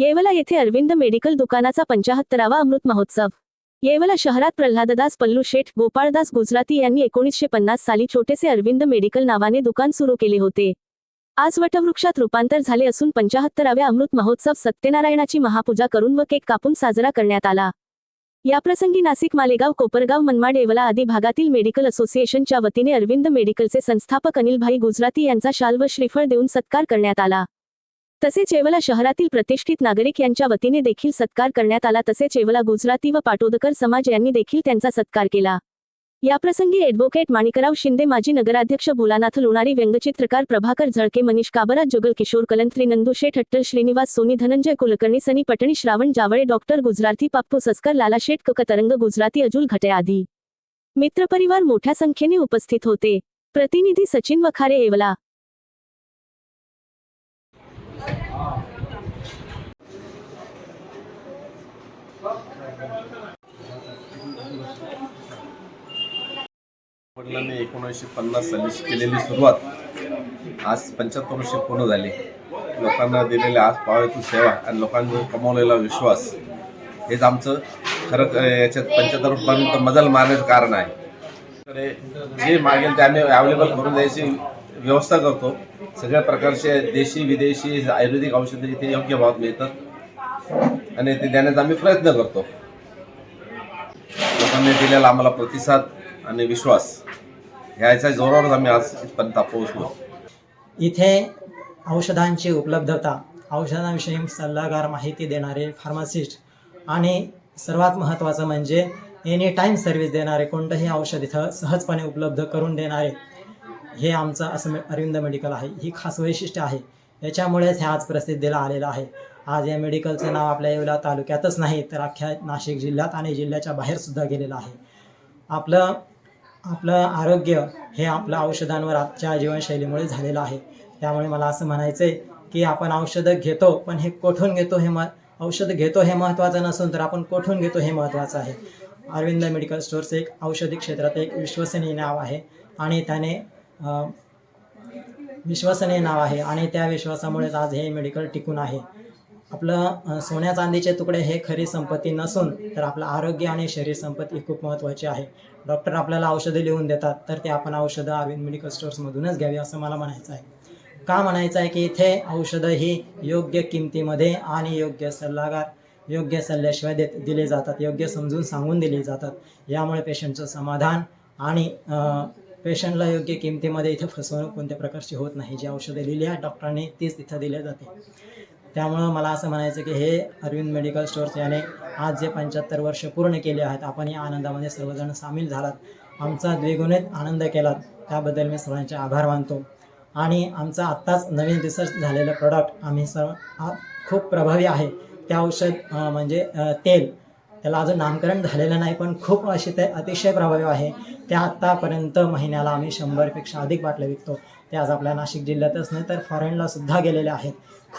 येवला येथे अरविंद मेडिकल दुकानाचा पंचाहत्तरावा अमृत महोत्सव. येवला शहरात प्रल्हाददास पल्लू शेठ गोपाळदास गुजराती यांनी एकोणीसशे पन्नास साली छोटेसे अरविंद मेडिकल नावाने दुकान सुरू केले होते. आज वटवृक्षात रूपांतर झाले असून पंचाहत्तराव्या अमृत महोत्सव सत्यनारायणाची महापूजा करून व केक कापून साजरा करण्यात आला. याप्रसंगी नाशिक मालेगाव कोपरगाव मनमाड येवला आदी भागातील मेडिकल असोसिएशनच्या वतीने अरविंद मेडिकलचे संस्थापक अनिलभाई गुजराती यांचा शाल व श्रीफळ देऊन सत्कार करण्यात आला. तसेच येवला शहरातील प्रतिष्ठित नागरिक यांच्या वतीने देखील सत्कार करण्यात आला. तसेच येवला गुजराती व पाटोदकर समाज यांनी देखील त्यांचा सत्कार केला. याप्रसंगी ॲडव्होकेट माणिकराव शिंदे माजी नगराध्यक्ष भोलानाथ लोणारी व्यंगचित्रकार प्रभाकर झळके मनीष काबरा जुगल किशोर कलंत्री नंदू शेठ अट्टल श्रीनिवास सोनी धनंजय कुलकर्णी सनी पटणी श्रावण जावळे डॉक्टर गुजराती पाप्पू सस्कर लाला शेठ ककतरंग गुजराती अजुल घटे आदी मित्रपरिवार मोठ्या संख्येने उपस्थित होते. प्रतिनिधी सचिन वखारे येवला. वडिलांनी एकोणीसशे पन्नास साली केलेली सुरुवात आज पंच्याहत्तर वर्षे पूर्ण झाली. लोकांना दिलेली आज पावायतून सेवा आणि लोकांनी कमवलेला विश्वास हेच आमचं खरं याच्यात पंच्याहत्तरपर्यंत मजल मारण्याचं कारण आहे. तर जे मागेल ते आम्ही अवेलेबल करून द्यायची व्यवस्था करतो. सगळ्या प्रकारचे देशी विदेशी आयुर्वेदिक औषधं इथे योग्य भावात मिळतात आणि ते देण्याचा आम्ही प्रयत्न करतो. लोकांनी दिलेला आम्हाला प्रतिसाद आणि विश्वास. ह्याच्या जोरावर आम्ही आज इथपर्यंत पोहोचलो. इथे औषधांची उपलब्धता औषधांविषयी सल्लागार माहिती देणारे फार्मासिस्ट आणि सर्वात महत्त्वाचं म्हणजे एनी टाईम सर्व्हिस देणारे कोणतंही औषध इथं सहजपणे उपलब्ध करून देणारे हे आमचं असं अरविंद मेडिकल आहे. ही खास वैशिष्ट्य आहे. याच्यामुळेच हे आज प्रसिद्धीला आलेलं आहे. आज या मेडिकलचं नाव आपल्या येवला तालुक्यातच नाही तर अख्ख्या नाशिक जिल्ह्यात आणि जिल्ह्याच्या बाहेरसुद्धा गेलेलं आहे. आपलं आपलं आरोग्य हे आपलं औषधांवर आजच्या जीवनशैलीमुळे झालेलं आहे. त्यामुळे मला असं म्हणायचं आहे की आपण औषधं घेतो पण हे कोठून घेतो हे म औषधं घेतो हे महत्त्वाचं नसून तर आपण कोठून घेतो हे महत्त्वाचं आहे. अरविंद मेडिकल स्टोअर्स एक औषधी क्षेत्रात एक विश्वसनीय नाव आहे आणि त्याने विश्वसनीय नाव आहे आणि त्या विश्वासामुळेच आज हे मेडिकल टिकून आहे. आपलं सोन्या चांदीचे तुकडे हे खरी संपत्ती नसून तर आपलं आरोग्य आणि शरीर संपत्ती खूप महत्त्वाची आहे. डॉक्टर आपल्याला औषधं लिहून देतात तर ते आपण औषधं अरविंद मेडिकल स्टोअर्समधूनच घ्यावी असं मला म्हणायचं आहे. का म्हणायचं आहे की इथे औषधं ही योग्य किमतीमध्ये आणि योग्य सल्लागार योग्य सल्ल्याशिवाय देत दिले जातात योग्य समजून सांगून दिले जातात. यामुळे पेशंटचं समाधान आणि पेशंटला योग्य किमतीमध्ये इथे फसवणूक कोणत्या प्रकारची होत नाही. जी औषधं लिहिली आहेत डॉक्टरांनी तीच तिथं दिल्या जाते. त्यामुळं मला असं म्हणायचं की हे अरविंद मेडिकल स्टोअर्स याने आज जे पंच्याहत्तर वर्ष पूर्ण केले आहेत आपण या आनंदामध्ये सर्वजण सामील झालात. आमचा द्विगुणित आनंद केलात त्याबद्दल मी सर्वांचे आभार मानतो. आणि आमचा आत्ताच नवीन रिसर्च झालेलं प्रॉडक्ट आम्ही सर्व खूप प्रभावी आहे. त्या औषध म्हणजे तेल त्याला अजून नामकरण झालेलं नाही पण खूप असे ते अतिशय प्रभावी आहे. ते आत्तापर्यंत महिन्याला आम्ही शंभरपेक्षा अधिक बाटल्या विकतो. ते आज आपल्या नाशिक जिल्ह्यातच नाही तर फॉरेनला सुद्धा गेलेले आहेत. खूप